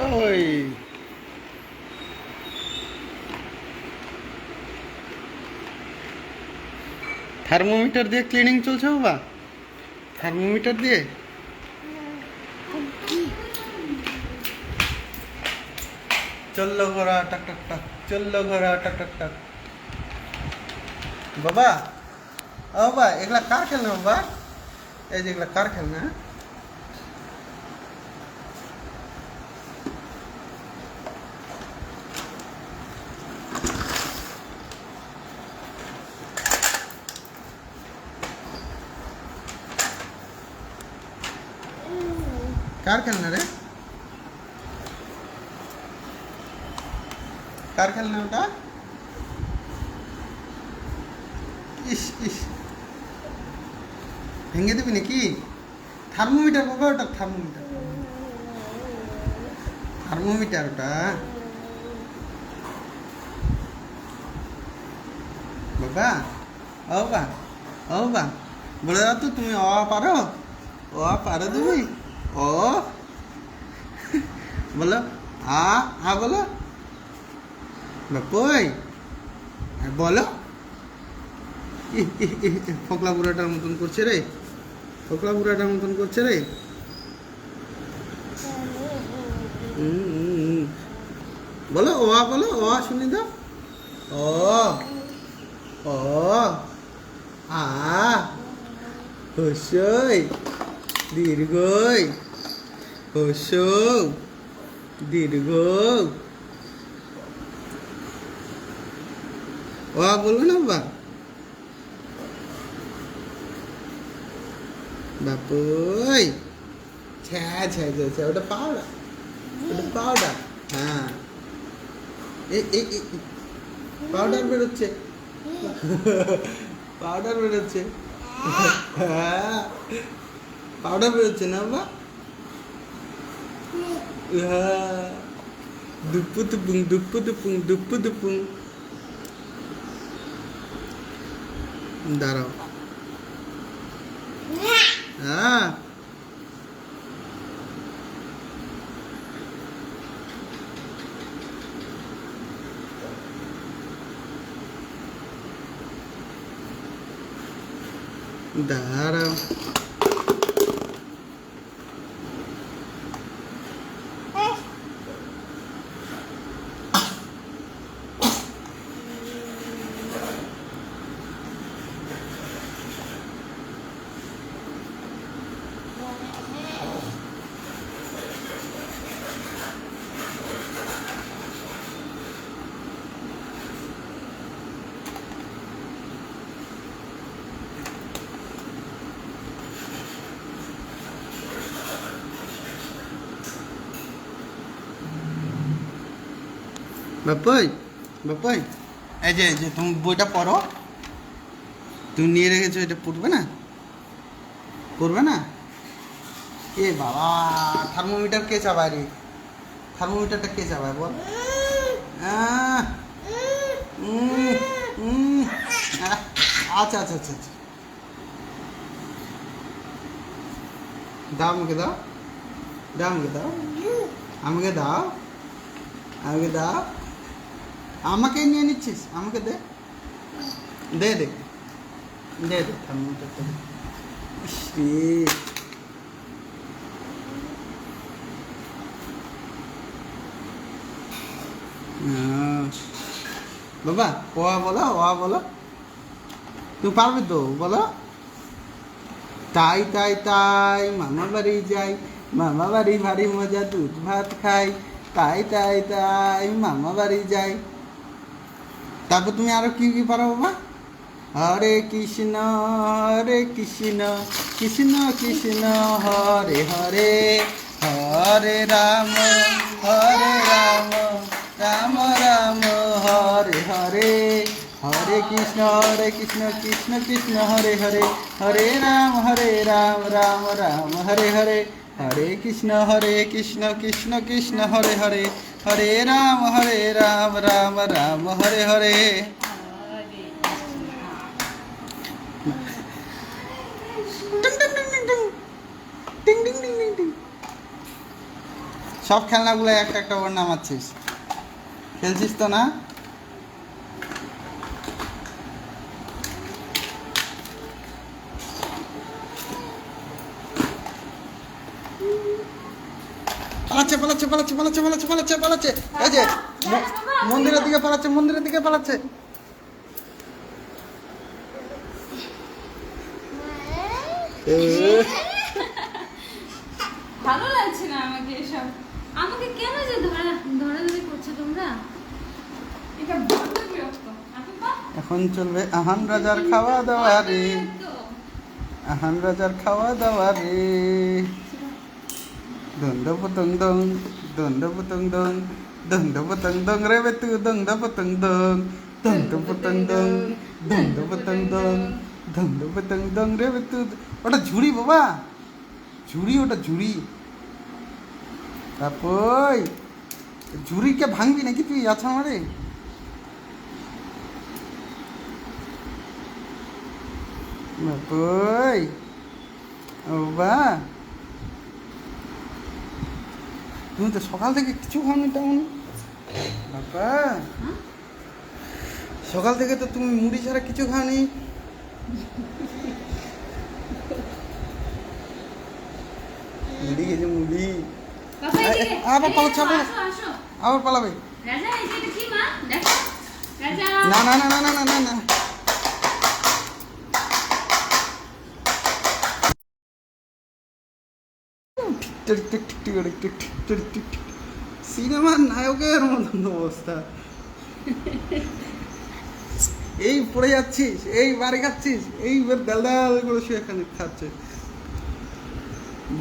ওই থার্মোমিটার দিয়ে ক্লিনিং চলছে বাবা? থার্মোমিটার দিয়ে? চলল ঘোড়া, টাক টাক টাক। চলল ঘোড়া, টাক টাক টাক। বাবা, ও বাবা, এগুলা কার খেলনা বাবা? এই যে এগুলা কার খেলনা? হ্যাঁ? কার খেলনা রে? কার খেলনা ওটা? ইস ইস। ভেঙে দিবি নাকি? থার্মোমিটার বাবা ওটা, থার্মোমিটার থার্মোমিটার ওটা। বাবা, ও বা ও বা বলে দাও তো তুমি অ পারো? অ পারো তুমি? ও? বলো, আ আ বলো। বাপুই বলো। ফকলা বুড়াটার মতন করছে রে। ফকলা বুড়াটার মতন করছে রে। বলো, ও বলো, ও শুনি দাও। ও ও, আ হসই দীর্ঘই হস দীর্ঘ ও বলবে না বাবা? বাপুই। ছ্যা ছ্যা ছ্যা ছ্যা ওটা পাউডার ওটা পাউডার হ্যাঁ। এই এই পাউডার বেরোচ্ছে। পাউডার বেরোচ্ছে। হ্যাঁ। powder వచ్చినావా దుప్పు దుప్పు దుప్పు దుప్పు దుప్పు దుప్పు దారావు దారావు বাপুই বাপুই এই যে যে, তুমি বইটা পড়ো। তুমি নিয়ে রেখেছো, এটা পড়বে না? পড়বে না? এ বাবা, থার্মোমিটার কে চাবায় রে? থার্মোমিটারটা কে চাবায় বল? আচ্ছা আচ্ছা আচ্ছা আচ্ছা। দাও আমাকে, দাও। দাও আমাকে দাও। আমাকে দাও। আমাকে দাও। আমাকে নিয়ে নিচ্ছিস? আমাকে দে। দে দে। দে দে থার্মোমিটারটা দে। বাবা, ওয়া বলো ওয়া বলো। তুমি পারবে তো, বলো। তাই তাই তাই, মামা বাড়ি যাই, মামা বাড়ি ভারী মজা, দুধ ভাত খাই। তাই তাই তাই, মামা বাড়ি যাই। তারপর তুমি আরও কি কি পারো বাবা? হরে কৃষ্ণ হরে কৃষ্ণ কৃষ্ণ কৃষ্ণ, হরে হরে হরে রাম হরে রাম রাম রাম, হরে হরে হরে কৃষ্ণ হরে কৃষ্ণ কৃষ্ণ কৃষ্ণ, হরে হরে হরে রাম হরে রাম রাম রাম, হরে হরে হরে কৃষ্ণ হরে কৃষ্ণ কৃষ্ণ কৃষ্ণ, হরে হরে হরে রাম হরে রাম রাম রাম, হরে হরে। সব খেলনাগুলো একটা একটা ওর নাম আছিস খেলছিস তো না? পালাচ্ছে পালাচ্ছে পালাচ্ছে পালাচ্ছে পালাচ্ছে পালাচ্ছে পালাচ্ছে। এই যে মন্দিরের দিকে পালাচ্ছে মন্দিরের দিকে পালাচ্ছে। ভালো লাগছে না আমাকে এসব। আমাকে কেন যে ধরা ধরাধরি করছ তোমরা? এটা বড্ড বিরক্ত। এখন চলবে আহান রাজার খাওয়া দাওয়া রে। আহান রাজার খাওয়া দাওয়া রে। dun da bu dung dung dun da bu dung dung dun da bu dung dung re ve tu dung da bu dung dung dun da bu dung dung dun ওটা ঝুড়ি বাবা ঝুড়ি ওটা ঝুড়ি তারপর ঝুড়িকে ভাঙবি নাকি তুই আছা আমারে বাপই ও বা তুমি তো সকাল থেকে কিছু খাওনি তেমন বাবা? সকাল থেকে তো তুমি মুড়ি ছাড়া কিছু খাওনি মুড়ি গেছে মুড়ি আবার এদিকে পালাচ্ছে, আবার। পালাবে। রাজা। না না না না না না না না সিনেমার নায়কের মতন অবস্থা। এই পড়ে যাচ্ছিস এই বাড়ি খাচ্ছিস এই দাল দাল করে শুয়ে এখানে খাচ্ছে।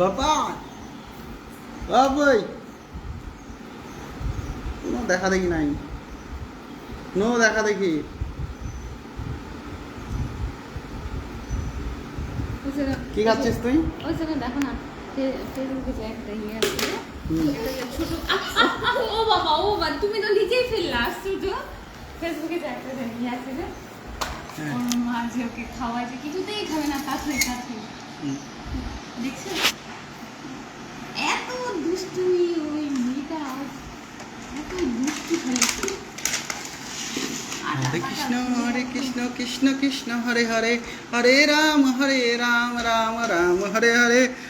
বাবা বাবাই। কোনো দেখা দেখি নাই। নো দেখা দেখি। কি খাচ্ছিস তুই? ওই দেখো না। ফে- ফেসবুকে যে একটা আছে হুম। একটা যে ছোট আহ, আহ, আহ, ও বাবা ও বাবা তুমি তো নিজেই ফেললা আশ্চর্য। ফেসবুকে যে একটা যে আছে যে। মা যে ওকে খাওয়ায় যে কিছুতেই খাবে না কাছে কাছে দেখছ? এত দুষ্টুমি ওই মেয়েটা এত দুষ্টু খেলেছে হরে কৃষ্ণ হরে কৃষ্ণ কৃষ্ণ কৃষ্ণ হরে হরে। হরে রাম হরে রাম রাম রাম হরে হরে।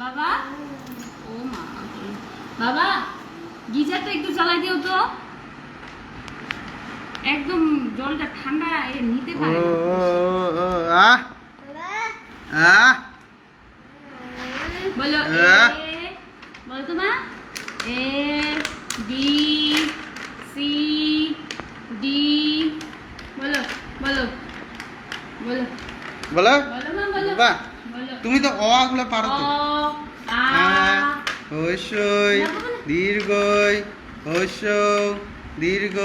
বাবা? ও মা। বাবা গিজারটা একটু চালাই দিও তো। একদম জলটা ঠান্ডা নিতে পারে বলো। বলো তো মা। এ বি সি ডি বলো বলো বলো। বলো? বাহ বলো। তুমি তো অ গুলো পারো তো। বাবা না। দীর্ঘই হইস দীর্ঘ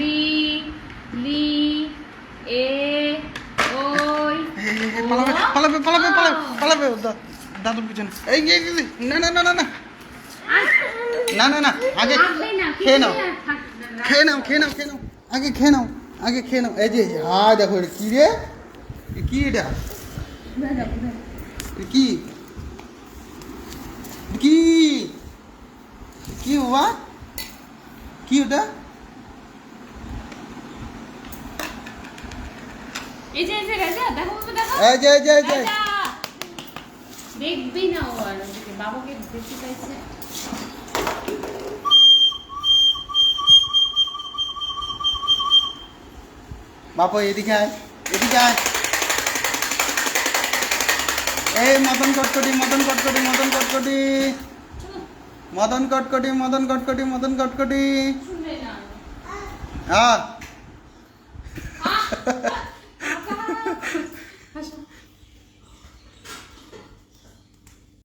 রি লি এ ওই পালাবে পালাবে পালাবে পালাবে পালাবে দাদুর পিছনে। এই না না না না না। না না না আগে খেয়ে নাও। খেয়ে নাও খেয়ে নাও খেয়ে নাও। আগে খেয়ে নাও। আগে খেয়ে নাও। এই যে হ্যাঁ দেখো এটা কি রে? কি এটা? কি? কি? কি বাবা? কি ওটা? এই যে এই যে রাজা দেখো দেখো। এই যে এই যে এই যে। রাজা! দেখবি না ও আর বাবাকে দেখতে চাইছে। বাবা এদিকে আয় এদিকে আয় এই মদন কটকটি মদন কটকটি মদন কটকটি মদন কটকটি মদন কটকটি মদন কটকটি হ্যাঁ!